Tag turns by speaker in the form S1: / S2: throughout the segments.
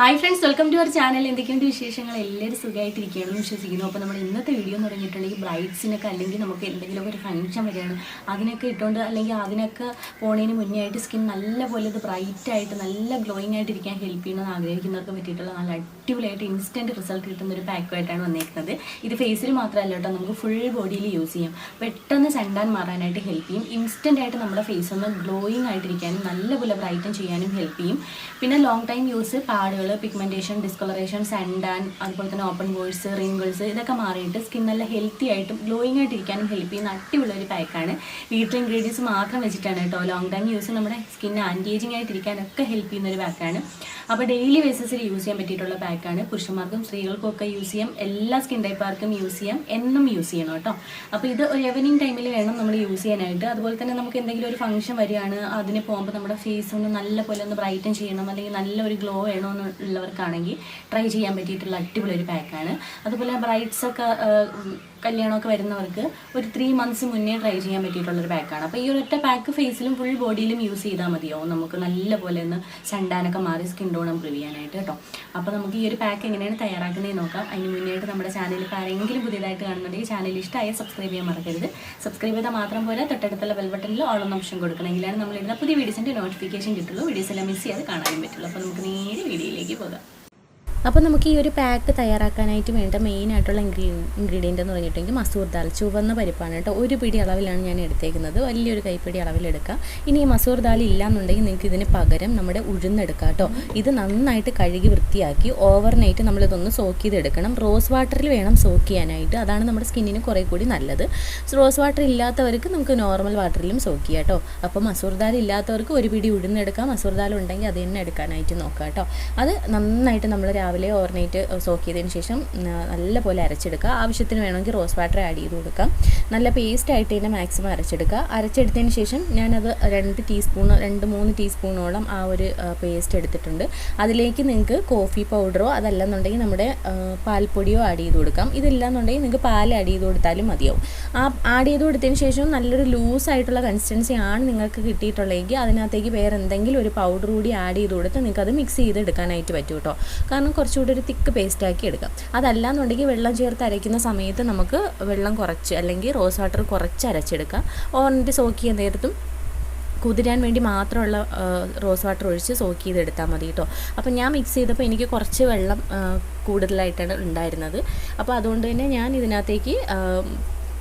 S1: Hi friends welcome to our channel എന്തൊക്കെയുണ്ട് വിശേഷങ്ങൾ? എല്ലാവരും സുഖമായിട്ടിരിക്കുകയാണെന്ന് വിശ്വസിക്കുന്നു. അപ്പോൾ നമ്മൾ ഇന്നത്തെ വീഡിയോ എന്ന് പറഞ്ഞിട്ടുണ്ടെങ്കിൽ ബ്രൈഡ്സിനൊക്കെ അല്ലെങ്കിൽ നമുക്ക് എന്തെങ്കിലും ഒരു ഫംഗ്ഷൻ വരികയാണ്. അതിനൊക്കെ ഇട്ടുകൊണ്ട് അല്ലെങ്കിൽ അതിനൊക്കെ പോണതിന് മുന്നേ ആയിട്ട് സ്കിൻ നല്ലപോലെ ഇത് ബ്രൈറ്റ് ആയിട്ട് നല്ല ഗ്ലോയിങ് ആയിട്ട് ഇരിക്കാൻ ഹെൽപ്പ് ചെയ്യണമെന്ന് ആഗ്രഹിക്കുന്നവർക്ക് പറ്റിയിട്ടുള്ള നല്ല അടിപൊളിയായിട്ട് ഇൻസ്റ്റന്റ് റിസൾട്ട് കിട്ടുന്ന ഒരു പാക്കുമായിട്ടാണ് വന്നിരിക്കുന്നത് ഇത് ഫേസിൽ മാത്രമല്ല കേട്ടോ നമുക്ക് ഫുൾ ബോഡിയിൽ യൂസ് ചെയ്യാം. പെട്ടെന്ന് ചണ്ടാൻ മാറാനായിട്ട് ഹെൽപ്പ് ചെയ്യും. ഇൻസ്റ്റന്റ് ആയിട്ട് നമ്മുടെ ഫേസ് ഒന്ന് ഗ്ലോയിങ് ആയിട്ടിരിക്കാനും നല്ലപോലെ ബ്രൈറ്റൻ ചെയ്യാനും ഹെൽപ്പ് ചെയ്യും. പിന്നെ ലോങ് ടൈം യൂസ് പാടുകൾ പിഗ്മെന്റേഷൻ ഡിസ്കളറേഷൻ സൺഡാൻ അതുപോലെ തന്നെ ഓപ്പൺ വോഴ്സ് റിങ്കിൾസ് ഇതൊക്കെ മാറിയിട്ട് സ്കിൻ നല്ല ഹെൽത്തി ആയിട്ടും ഗ്ലോയിങ് ആയിട്ടിരിക്കാനും ഹെൽപ്പ് ചെയ്യുന്ന അട്ടിയുള്ള ഒരു പാക്കാണ് വീട്ടിലെ ഇൻഗ്രീഡിയൻസ് മാത്രം വെച്ചിട്ടാണ് കേട്ടോ. ലോങ് ടൈം യൂസ് നമ്മുടെ സ്കിൻ ആന്റി ഏജിങ് ആയിട്ടിരിക്കാനൊക്കെ ഹെൽപ്പ് ചെയ്യുന്ന ഒരു പാക്കാണ് അപ്പോൾ ഡെയിലി ബേസിസിൽ യൂസ് ചെയ്യാൻ പറ്റിയിട്ടുള്ള പാക്കാണ് പുരുഷന്മാർക്കും സ്ത്രീകൾക്കും ഒക്കെ യൂസ് ചെയ്യാം. എല്ലാ സ്കിൻ ടൈപ്പുകാർക്കും യൂസ് ചെയ്യാം. എന്നും യൂസ് ചെയ്യണം കേട്ടോ. അപ്പോൾ ഇത് ഒരു എവനിങ് ടൈമിൽ വേണം നമ്മൾ യൂസ് ചെയ്യാനായിട്ട്. അതുപോലെ തന്നെ നമുക്ക് എന്തെങ്കിലും ഒരു ഫംഗ്ഷൻ വരികയാണ് അതിന് പോകുമ്പോൾ നമ്മുടെ ഫേസ് ഒന്ന് നല്ല പോലെ ഒന്ന് ബ്രൈറ്റൻ ചെയ്യണം അല്ലെങ്കിൽ നല്ലൊരു ഗ്ലോ വേണമെന്നുള്ളവർക്കാണെങ്കിൽ ട്രൈ ചെയ്യാൻ പറ്റിയിട്ടുള്ള അടിപൊളി ഒരു പാക്കാണ് അതുപോലെ ഉം, കല്യാണമൊക്കെ വരുന്നവർക്ക് ഒരു ത്രീ മന്ത്സ് മുന്നേ ട്രൈ ചെയ്യാൻ പറ്റിയിട്ടുള്ള ഒരു പാക്കാണ് അപ്പോൾ ഈ ഒരൊറ്റ പാക്ക് ഫേസിലും ഫുൾ ബോഡിയിലും യൂസ് ചെയ്താൽ മതിയോ നമുക്ക് നല്ല പോലെ ഒന്ന് ചണ്ടാനൊക്കെ മാറി സ്കിൻ ടോൺ ഇമ്പ്രൂവ് ചെയ്യാനായിട്ട് കേട്ടോ. അപ്പോൾ നമുക്ക് ഈ ഒരു പാക്ക് എങ്ങനെയാണ് തയ്യാറാക്കുന്നത് നോക്കാം. അതിന് മുന്നേയായിട്ട് നമ്മുടെ ചാനലിൽ ഇപ്പോൾ ആരെങ്കിലും പുതിയതായിട്ട് കാണുന്നുണ്ടെങ്കിൽ ചാനൽ ഇഷ്ടമായ സബ്സ്ക്രൈബ് ചെയ്യാൻ മറക്കരുത്. സബ്സ്ക്രൈബ് ചെയ്താൽ മാത്രം പോലെ തൊട്ടടുത്തുള്ള ബെൽ ഓളം ഓപ്ഷൻ കൊടുക്കണമെങ്കിലാണ് നമ്മൾ ഇടുന്ന പുതിയ വീഡിയോസിന്റെ നോട്ടിഫിക്കേഷൻ കിട്ടുള്ളൂ. വീഡിയോസ് എല്ലാം മിസ് ചെയ്യാതെ കാണാനും പറ്റുള്ളൂ. അപ്പോൾ നമുക്ക് നേരെ വീഡിയോയിലേക്ക് പോകാം.
S2: അപ്പോൾ നമുക്ക് ഈ ഒരു പാക്ക് തയ്യാറാക്കാനായിട്ട് വേണ്ട മെയിൻ ആയിട്ടുള്ള ഇൻഗ്രീ ഇൻഗ്രീഡിയന്റ് എന്ന് പറഞ്ഞിട്ടുണ്ടെങ്കിൽ മസൂർ ദാൽ ചുവന്ന പരിപ്പാണ് കേട്ടോ. ഒരു പിടി അളവിലാണ് ഞാൻ എടുത്തേക്കുന്നത്. വലിയൊരു കൈപ്പിടി അളവിലെടുക്കുക ഇനി ഈ മസൂർ ദാൽ ഇല്ലാന്നുണ്ടെങ്കിൽ നിങ്ങൾക്ക് ഇതിന് പകരം നമ്മുടെ ഉഴുന്നെടുക്കുക കേട്ടോ. ഇത് നന്നായിട്ട് കഴുകി വൃത്തിയാക്കി ഓവർനൈറ്റ് നമ്മളിതൊന്ന് സോക്ക് ചെയ്തെടുക്കണം. റോസ് വാട്ടറിൽ വേണം സോക്ക് ചെയ്യാനായിട്ട്. അതാണ് നമ്മുടെ സ്കിന്നിന് കുറേ കൂടി നല്ലത്. റോസ് വാട്ടർ ഇല്ലാത്തവർക്ക് നമുക്ക് നോർമൽ വാട്ടറിലും സോക്ക് ചെയ്യാം കേട്ടോ. അപ്പോൾ മസൂർ ദാൽ ഇല്ലാത്തവർക്ക് ഒരു പിടി ഉഴുന്നെടുക്കാം. മസൂർ ദാൽ ഉണ്ടെങ്കിൽ അത് തന്നെ എടുക്കാനായിട്ട് നോക്കാം കേട്ടോ. അത് നന്നായിട്ട് നമ്മൾ ഓവർനൈറ്റ് സോക്ക് ചെയ്തതിന് ശേഷം നല്ല നല്ലപോലെ അരച്ചെടുക്കുക. ആവശ്യത്തിന് വേണമെങ്കിൽ റോസ് വാട്ടർ ആഡ് ചെയ്ത് കൊടുക്കാം. നല്ല പേസ്റ്റ് ആയിട്ട് തന്നെ മാക്സിമം അരച്ചെടുക്കുക. അരച്ചെടുത്തതിന് ശേഷം ഞാനത് രണ്ട് ടീസ്പൂൺ രണ്ട് മൂന്ന് ടീസ്പൂണോളം ആ ഒരു പേസ്റ്റ് എടുത്തിട്ടുണ്ട്. അതിലേക്ക് നിങ്ങൾക്ക് കോഫി പൗഡറോ അതല്ലെന്നുണ്ടെങ്കിൽ നമ്മുടെ പാൽപ്പൊടിയോ ആഡ് ചെയ്ത് കൊടുക്കാം. ഇതില്ലാന്നുണ്ടെങ്കിൽ നിങ്ങൾക്ക് പാൽ ആഡ് ചെയ്ത് കൊടുത്താലും മതിയാവും. ആ ആഡ് ചെയ്ത് കൊടുത്തതിന് ശേഷം നല്ലൊരു ലൂസ് ആയിട്ടുള്ള കൺസിസ്റ്റൻസി ആണ് നിങ്ങൾക്ക് കിട്ടിയിട്ടുള്ളതെങ്കിൽ അതിനകത്തേക്ക് വേറെ എന്തെങ്കിലും ഒരു പൗഡർ കൂടി ആഡ് ചെയ്ത് കൊടുത്ത് നിങ്ങൾക്ക് അത് മിക്സ് ചെയ്ത് എടുക്കാനായിട്ട് പറ്റും കേട്ടോ. കാരണം കുറച്ചുകൂടി ഒരു തിക്ക് പേസ്റ്റ് ആക്കി എടുക്കാം. അതല്ലാന്നുണ്ടെങ്കിൽ വെള്ളം ചേർത്ത് അരയ്ക്കുന്ന സമയത്ത് നമുക്ക് വെള്ളം കുറച്ച് അല്ലെങ്കിൽ റോസ് വാട്ടർ കുറച്ച് അരച്ചെടുക്കാം. ഓറിന്റെ സോക്ക് ചെയ്യാൻ നേരത്തും കുതിരാൻ വേണ്ടി മാത്രമുള്ള റോസ് വാട്ടർ ഒഴിച്ച് സോക്ക് ചെയ്തെടുത്താൽ മതി കേട്ടോ. അപ്പോൾ ഞാൻ മിക്സ് ചെയ്തപ്പോൾ എനിക്ക് കുറച്ച് വെള്ളം കൂടുതലായിട്ടാണ് ഉണ്ടായിരുന്നത്. അപ്പോൾ അതുകൊണ്ട് തന്നെ ഞാൻ ഇതിനകത്തേക്ക്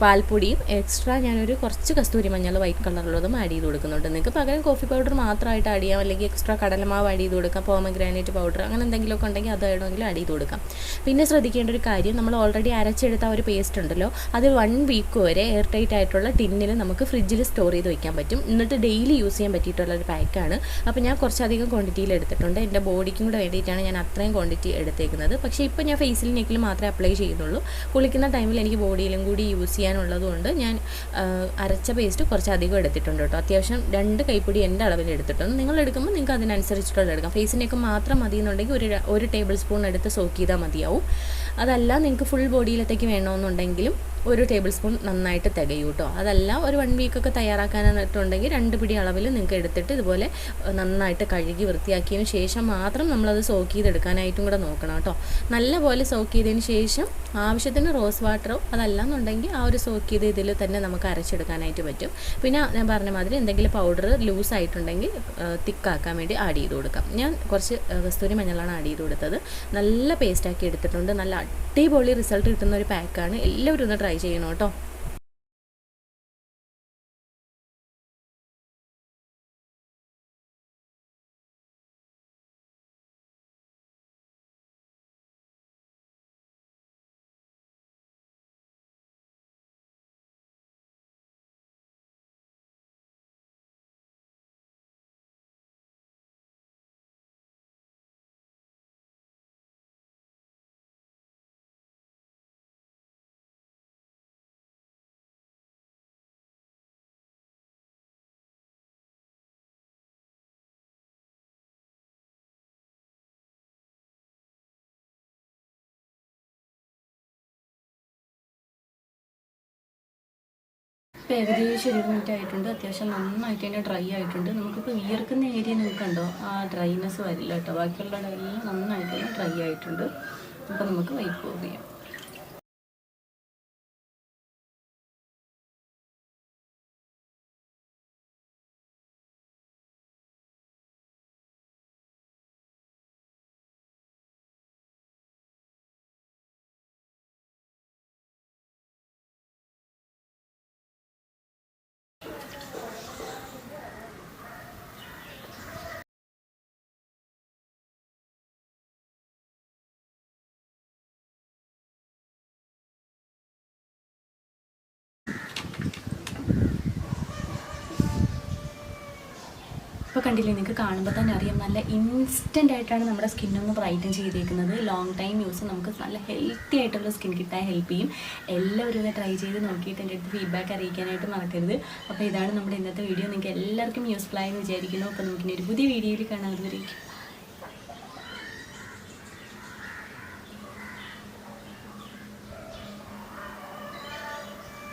S2: പാൽപ്പൊടിയും എക്സ്ട്രാ ഞാനൊരു കുറച്ച് കസ്തൂരി മഞ്ഞൾ വൈറ്റ് കളറുള്ളതും ആഡ് ചെയ്ത് കൊടുക്കുന്നുണ്ട്. നിങ്ങൾക്ക് പകരം കോഫി പൗഡർ മാത്രമായിട്ട് ആഡ് ചെയ്യാം. അല്ലെങ്കിൽ എക്സ്ട്രാ കടലമാവ് ആഡ് ചെയ്ത് കൊടുക്കാം. പോമഗ്രാനൈറ്റ് പൗഡർ അങ്ങനെ എന്തെങ്കിലുമൊക്കെ ഉണ്ടെങ്കിൽ അത് വേണമെങ്കിൽ ആഡ് ചെയ്ത് കൊടുക്കാം. പിന്നെ ശ്രദ്ധിക്കേണ്ട ഒരു കാര്യം നമ്മൾ ഓൾറെഡി അരച്ചെടുത്ത ഒരു പേസ്റ്റ് ഉണ്ടല്ലോ അത് വൺ വീക്ക് വരെ എയർ ടൈറ്റ് ആയിട്ടുള്ള ടിന്നിൽ നമുക്ക് ഫ്രിഡ്ജിൽ സ്റ്റോർ ചെയ്ത് വെക്കാൻ പറ്റും. എന്നിട്ട് ഡെയിലി യൂസ് ചെയ്യാൻ പറ്റിയിട്ടുള്ള ഒരു പാക്കാണ് അപ്പോൾ ഞാൻ കുറച്ചധികം ക്വാണ്ടിറ്റിയിൽ എടുത്തിട്ടുണ്ട്. എന്റെ ബോഡിക്കും കൂടെ വേണ്ടിയിട്ടാണ് ഞാൻ അത്രയും ക്വാണ്ടിറ്റി എടുത്തേക്കുന്നത്. പക്ഷേ ഇപ്പോൾ ഞാൻ ഫേസിൽ നെക്കിൽ മാത്രമേ അപ്ലൈ ചെയ്യുന്നുള്ളൂ. കുളിക്കുന്ന ടൈമിൽ എനിക്ക് ബോഡിയിലും കൂടി യൂസ് ചെയ്യാനുള്ളതുകൊണ്ട് ഞാൻ അരച്ച പേസ്റ്റ് കുറച്ച് അധികം എടുത്തിട്ടുണ്ട് കേട്ടോ. അത്യാവശ്യം രണ്ട് കൈപ്പിടി എന്റെ അളവിൽ എടുത്തിട്ടുണ്ട്. നിങ്ങൾ എടുക്കുമ്പോൾ നിങ്ങൾക്ക് അതിനനുസരിച്ചിട്ടുള്ള എടുക്കാം. ഫേസിനൊക്കെ മാത്രം മതി എന്നുണ്ടെങ്കിൽ ഒരു ഒരു ടേബിൾ സ്പൂൺ എടുത്ത് സോക്ക് ചെയ്താൽ മതിയാവും. അതല്ല നിങ്ങൾക്ക് ഫുൾ ബോഡിയിലത്തേക്ക് വേണമെന്നുണ്ടെങ്കിലും ഒരു ടേബിൾ സ്പൂൺ നന്നായിട്ട് തികയും കേട്ടോ അതല്ല ഒരു വൺ വീക്കൊക്കെ തയ്യാറാക്കാനായിട്ടുണ്ടെങ്കിൽ രണ്ട് പിടി അളവിൽ നിങ്ങൾക്ക് എടുത്തിട്ട് ഇതുപോലെ നന്നായിട്ട് കഴുകി വൃത്തിയാക്കിയതിന് ശേഷം മാത്രം നമ്മളത് സോക്ക് ചെയ്തെടുക്കാനായിട്ടും കൂടെ നോക്കണം കേട്ടോ. നല്ലപോലെ സോക്ക് ചെയ്തതിന് ശേഷം ആവശ്യത്തിന് റോസ് വാട്ടറോ അതല്ലാന്നുണ്ടെങ്കിൽ ആ ഒരു സോക്ക് ചെയ്ത ഇതിൽ തന്നെ നമുക്ക് അരച്ചെടുക്കാനായിട്ട് പറ്റും. പിന്നെ ഞാൻ പറഞ്ഞ മാതിരി എന്തെങ്കിലും പൗഡർ ലൂസ് ആയിട്ടുണ്ടെങ്കിൽ തിക്കാക്കാൻ വേണ്ടി ആഡ് ചെയ്ത് കൊടുക്കാം. ഞാൻ കുറച്ച് കസ്തൂരി മഞ്ഞളാണ് ആഡ് ചെയ്ത് കൊടുത്തത്. നല്ല പേസ്റ്റാക്കി എടുത്തിട്ടുണ്ട്. നല്ല അടിപൊളി റിസൾട്ട് കിട്ടുന്ന ഒരു പാക്കാണ് എല്ലാവരും ഒന്ന് ട്രൈ ചെയ്യണം കേട്ടോ.
S1: ഇപ്പോൾ ഏകദേശം ഒരു മിനിറ്റ് ആയിട്ടുണ്ട്. അത്യാവശ്യം നന്നായിട്ട് തന്നെ ഡ്രൈ ആയിട്ടുണ്ട്. നമുക്കിപ്പോൾ വിയർക്കുന്ന ഏരിയ നിങ്ങൾക്ക് ആ ഡ്രൈനെസ് വരില്ല കേട്ടോ. ബാക്കിയുള്ള ഇടങ്ങളിൽ നന്നായിട്ട് തന്നെ ഡ്രൈ ആയിട്ടുണ്ട്. അപ്പോൾ നമുക്ക് വൈപ്പ് ഓഫ് ചെയ്യാം. ഇപ്പോൾ കണ്ടില്ലേ നിങ്ങൾക്ക് കാണുമ്പോൾ തന്നെ അറിയാം നല്ല ഇൻസ്റ്റന്റ് ആയിട്ടാണ് നമ്മുടെ സ്കിന്നൊന്ന് ബ്രൈറ്റൻ ചെയ്തേക്കുന്നത്. ലോങ് ടൈം യൂസ് നമുക്ക് നല്ല ഹെൽത്തി ആയിട്ടുള്ള സ്കിൻ കിട്ടാൻ ഹെൽപ്പ് ചെയ്യും. എല്ലാവരും ട്രൈ ചെയ്ത് നോക്കിയിട്ട് എന്റെ അടുത്ത് ഫീഡ്ബാക്ക് അറിയിക്കാനായിട്ട് മറക്കരുത്. അപ്പോൾ ഇതാണ് നമ്മുടെ ഇന്നത്തെ വീഡിയോ നിങ്ങൾക്ക് എല്ലാവർക്കും യൂസ്ഫുൾ ആയെന്ന് വിചാരിക്കുന്നു. അപ്പോൾ നമുക്കിനി ഒരു പുതിയ വീഡിയോയിൽ കാണാൻ